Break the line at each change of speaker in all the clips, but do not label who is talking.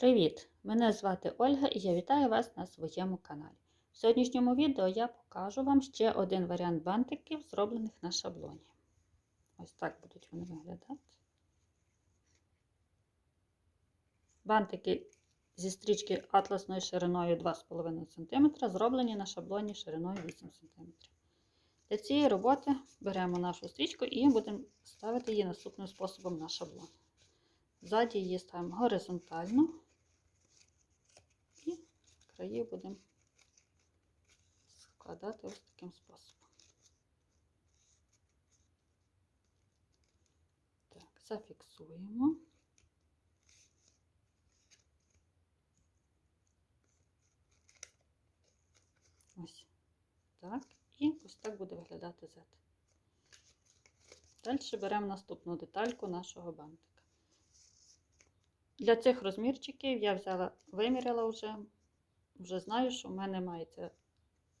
Привіт! Мене звати Ольга і я вітаю вас на своєму каналі. В сьогоднішньому відео я покажу вам ще один варіант бантиків, зроблених на шаблоні. Ось так будуть вони виглядати. Бантики зі стрічки атласною шириною 2,5 см, зроблені на шаблоні шириною 8 см. Для цієї роботи беремо нашу стрічку і будемо ставити її наступним способом на шаблон. Ззаді її ставимо горизонтально краї будемо складати ось таким способом. Так, зафіксуємо. Ось так. І ось так буде виглядати Z. Далі беремо наступну детальку нашого бантика. Для цих розмірчиків я взяла, виміряла вже, вже знаю, що в мене має ця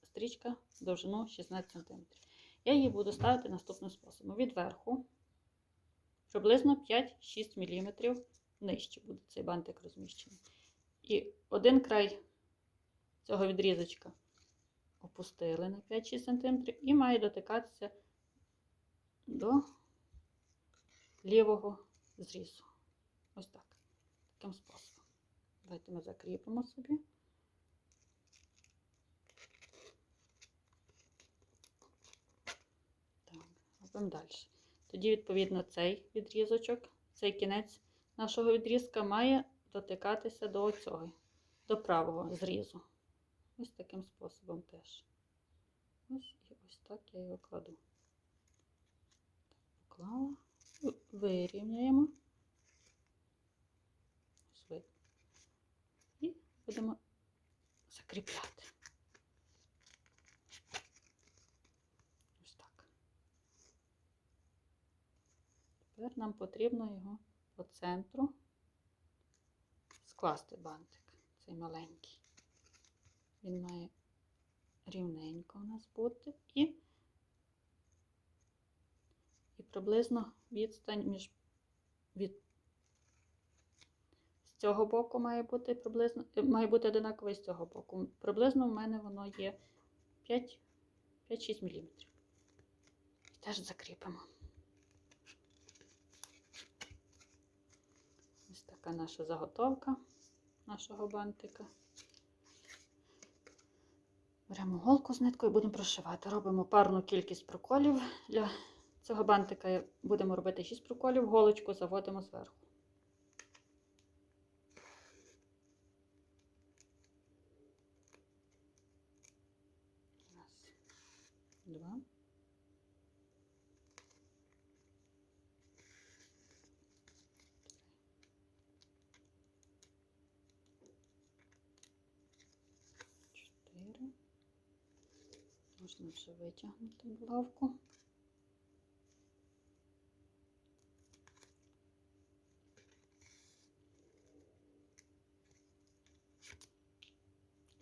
стрічка довжину 16 см. Я її буду ставити наступним способом. Відверху приблизно 5-6 мм нижче буде цей бантик розміщений. І один край цього відрізочка опустили на 5-6 см і має дотикатися до лівого зрізу. Ось так. Таким способом. Давайте ми закріпимо собі. Так, робимо далі. Тоді, відповідно, цей відрізочок, цей кінець нашого відрізка має дотикатися до цього, до правого зрізу. Ось таким способом теж. Ось і ось так я його кладу. Поклала, вирівняємо. І будемо закріпляти. Ось так. Тепер нам потрібно його по центру скласти бантик, цей маленький. Він має рівненько у нас бути і, і приблизно відстань між від з цього боку має бути приблизно е, має бути одинаковий з цього боку. Приблизно в мене воно є 5-6 мм. Теж закріпимо. Ось така наша заготовка нашого бантика. Беремо голку з ниткою і будемо прошивати. Робимо парну кількість проколів. Для цього бантика будемо робити 6 проколів, голочку заводимо зверху. Раз, два. Можна витягнути булавку.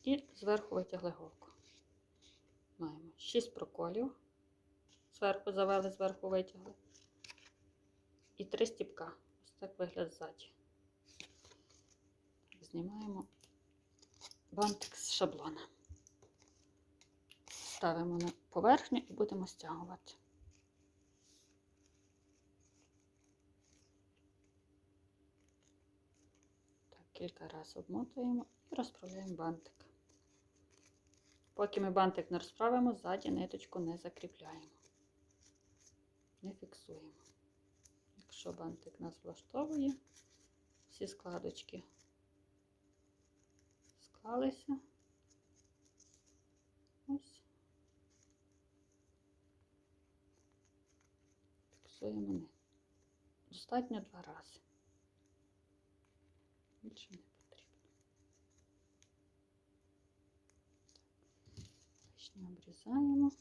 І зверху витягли голку. Маємо 6 проколів. Зверху завели, зверху витягли. І 3 стіпка. Ось так вигляд ззаді. Знімаємо бантик з шаблона. Ставимо на поверхню і будемо стягувати. Так, кілька разів обмотуємо і розправляємо бантик. Поки ми бантик не розправимо, ззаді ниточку не закріпляємо, не фіксуємо. Якщо бантик нас влаштовує, всі складочки склалися. Ось. Нитку. Достатньо два рази. Більше не потрібно. Лишнє обрізаємо.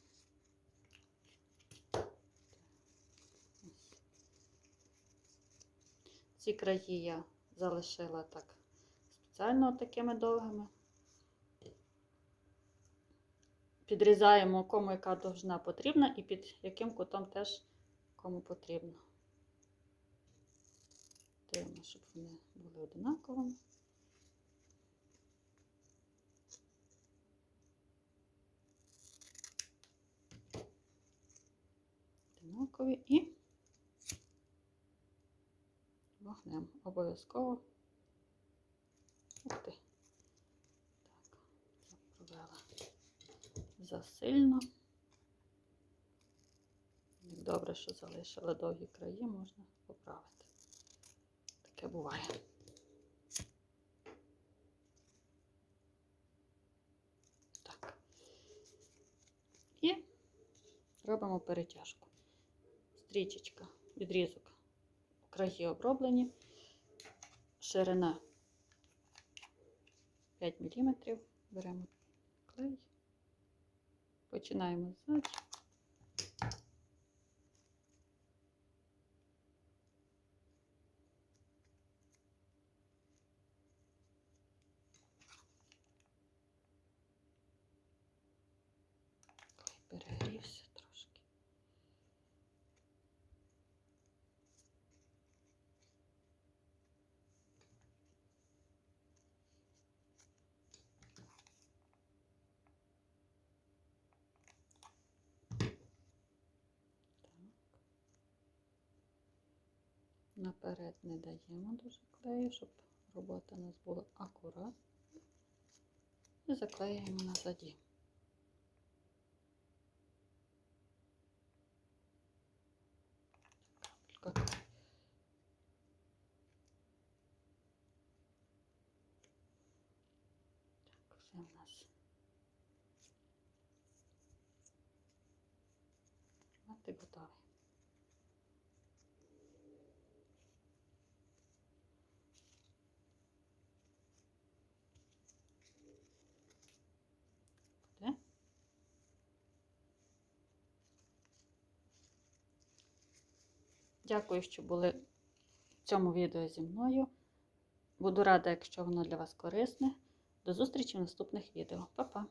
Ці краї я залишила так спеціально такими довгими. Підрізаємо, кому яка довжина потрібна, і під яким кутом теж кому потрібно. Дивимо, щоб вони були однаковими. Одинакові і вогнем обов'язково. Ух ти. Так, я провела засильно. Добре, що залишила довгі краї, можна поправити. Таке буває. Так. І робимо перетяжку. Стрічечка, відрізок. Краї оброблені. Ширина 5 мм. Беремо клей. Починаємо ззаді. Клей перегрівся трошки. Так. Наперед не даємо дуже клею, щоб робота у нас була акуратна. І заклеюємо назаді. Так, все в нас. Мати готовий. Буде. Дякую, що були в цьому відео зі мною. Буду рада, якщо воно для вас корисне. До зустрічі в наступних відео. Па-па!